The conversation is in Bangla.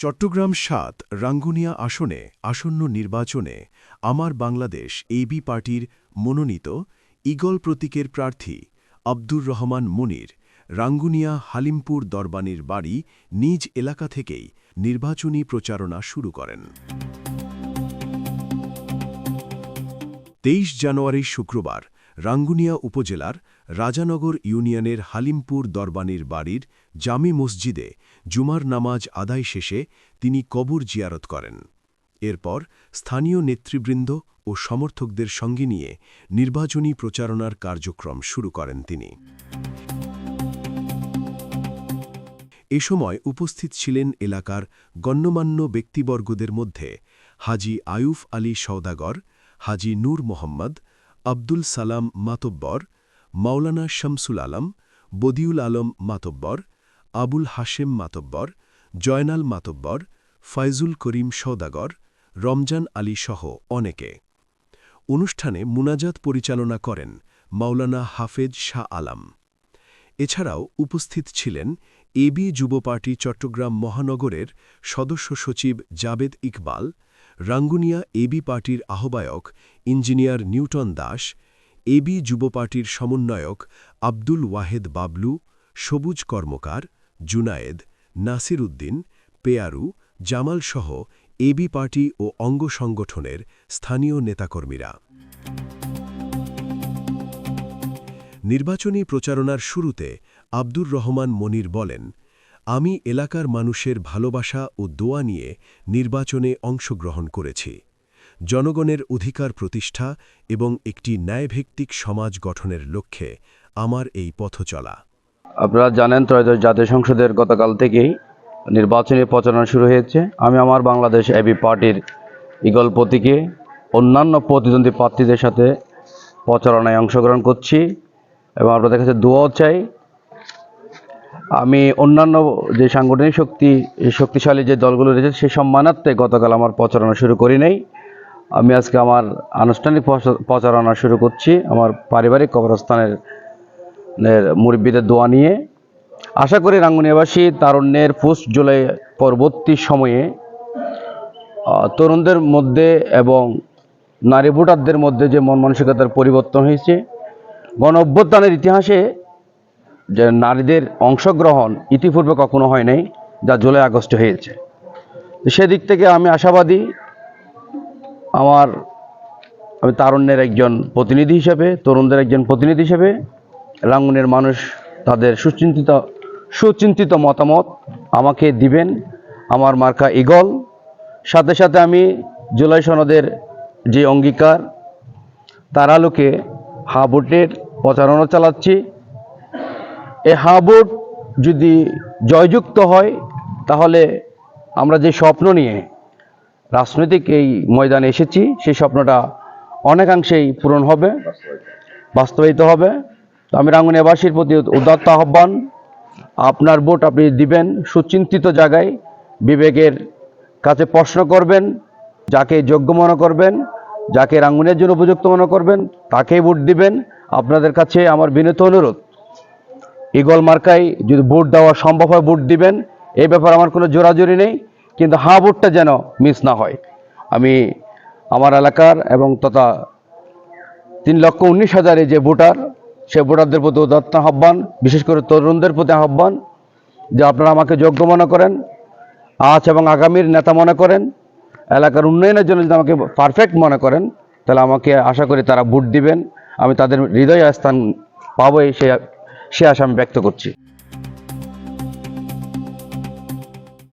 চট্টগ্রাম সাত রাঙ্গুনিয়া আসনে আসন্ন নির্বাচনে আমার বাংলাদেশ এবি পার্টির মনোনীত ইগল প্রতীকের প্রার্থী আব্দুর রহমান মনির রাঙ্গুনিয়া হালিমপুর দরবানির বাড়ি নিজ এলাকা থেকেই নির্বাচনী প্রচারণা শুরু করেন। তেইশ জানুয়ারি শুক্রবার রাঙ্গুনিয়া উপজেলার রাজানগর ইউনিয়নের হালিমপুর দরবানির বাড়ির জামি মসজিদে জুমার নামাজ আদায় শেষে তিনি কবর জিয়ারত করেন। এরপর স্থানীয় নেতৃবৃন্দ ও সমর্থকদের সঙ্গে নিয়ে নির্বাচনী প্রচারণার কার্যক্রম শুরু করেন তিনি। এ সময় উপস্থিত ছিলেন এলাকার গণ্যমান্য ব্যক্তিবর্গদের মধ্যে হাজি আয়ুফ আলী সওদাগর, হাজি নূর মোহাম্মদ আব্দুল সালাম মাতব্বর, মাওলানা শামসুল আলম, বদিউল আলম মাতব্বর, আবুল হাশেম মাতব্বর, জয়নাল মাতব্বর ফয়জুল করিম সওদাগর, রমজান আলী সহ অনেকে। অনুষ্ঠানে মুনাজাত পরিচালনা করেন মাওলানা হাফেজ শাহ আলাম। এছাড়াও উপস্থিত ছিলেন এবি যুব পার্টি চট্টগ্রাম মহানগরের সদস্য সচিব জাবেদ ইকবাল রাঙ্গুনিয়া এবি পার্টির আহ্বায়ক ইঞ্জিনিয়ার নিউটন দাস এবি যুব পার্টির সমন্বয়ক আব্দুল ওয়াহেদ বাবলু, সবুজ কর্মকার জুনায়েদ, নাসির উদ্দিন, পেয়ারু জামালসহ এবি পার্টি ও অঙ্গ সংগঠনের স্থানীয় নেতাকর্মীরা। নির্বাচনী প্রচারণার শুরুতে আব্দুর রহমান মনির বলেন আমি এলাকার মানুষের ভালোবাসা ও দোয়া নিয়ে নির্বাচনে অংশগ্রহণ করেছি। জনগণের অধিকার প্রতিষ্ঠা এবং একটি ন্যায়ভিত্তিক সমাজ গঠনের লক্ষ্যে আমার এই পথ চলা। আপনারা জানেন ত্রয়োদশ জাতীয় সংসদের গতকাল থেকেই নির্বাচনী প্রচারণা শুরু হয়েছে। আমি আমার বাংলাদেশ এবি পার্টির ইগল প্রতীকে অন্যান্য প্রতিদ্বন্দ্বী প্রার্থীদের সাথে প্রচারণায় অংশগ্রহণ করছি এবং আপনাদের কাছে দোয়াও চাই। আমি অন্যান্য যে সাংগঠনিক শক্তি, শক্তিশালী যে দলগুলো রয়েছে সেই সম্মানার্থে গতকাল আমার প্রচারণা শুরু করি নাই। আমি আজকে আমার আনুষ্ঠানিক প্রচারণা শুরু করছি আমার পারিবারিক কবরস্থানের মুরব্বীদের দোয়া নিয়ে। আশা করি রাঙ্গুনিয়াবাসী তারুণ্যের পোস্ট জুলাই পরবর্তী সময়ে তরুণদের মধ্যে এবং নারী ভোটারদের মধ্যে যে মন মানসিকতার পরিবর্তন হয়েছে গণ ইতিহাসে যে নারীদের অংশগ্রহণ ইতিপূর্বে কখনো হয় নাই যা জুলাই আগস্টে হয়েছে। সেদিক থেকে আমি আশাবাদী, আমার, আমি তারুণ্যের একজন প্রতিনিধি হিসেবে, তরুণদের একজন প্রতিনিধি হিসেবে রাঙ্গুনের মানুষ তাদের সুচিন্তিত সুচিন্তিত মতামত আমাকে দিবেন, আমার মার্কা ইগল সাথে সাথে আমি জুলাই সনদের যে অঙ্গীকার, তার আলোকে হাবুটের প্রচারণা চালাচ্ছি। এই হাবুট যদি জয়যুক্ত হয়, তাহলে আমরা যে স্বপ্ন নিয়ে রাজনৈতিক এই ময়দানে এসেছি, সেই স্বপ্নটা অনেকাংশেই পূরণ হবে, বাস্তবায়িত হবে। তো আমি রাঙ্গুনিয়াবাসীর প্রতি উদাত্ত আহ্বান। আপনার ভোট আপনি দিবেন সুচিন্তিত জায়গায়, বিবেকের কাছে প্রশ্ন করবেন, যাকে যোগ্য মনে করবেন, যাকে রাঙ্গুনের জন্য উপযুক্ত মনে করবেন, তাকেই ভোট দিবেন। আপনাদের কাছে আমার বিনীত অনুরোধ। ইগল মার্কায় যদি ভোট দেওয়া সম্ভব হয়, ভোট দিবেন। এই ব্যাপারে আমার কোনো জোরাজোরি নেই, কিন্তু হা ভোটটা যেন মিস না হয়। আমি আমার এলাকার এবং তথা তিন লক্ষ উনিশ হাজারে যে ভোটার, সে ভোটারদের প্রতি উদাত্ত আহ্বান, বিশেষ করে তরুণদের প্রতি আহ্বান, যে আপনারা আমাকে যোগ্য মনে করেন, আজ এবং আগামীর নেতা মনে করেন, এলাকার উন্নয়নের জন্য যদি আমাকে পারফেক্ট মনে করেন, তাহলে আমাকে আশা করি তারা ভোট দিবেন। আমি তাদের হৃদয় স্থান পাবোই সে সে আশা আমি ব্যক্ত করছি।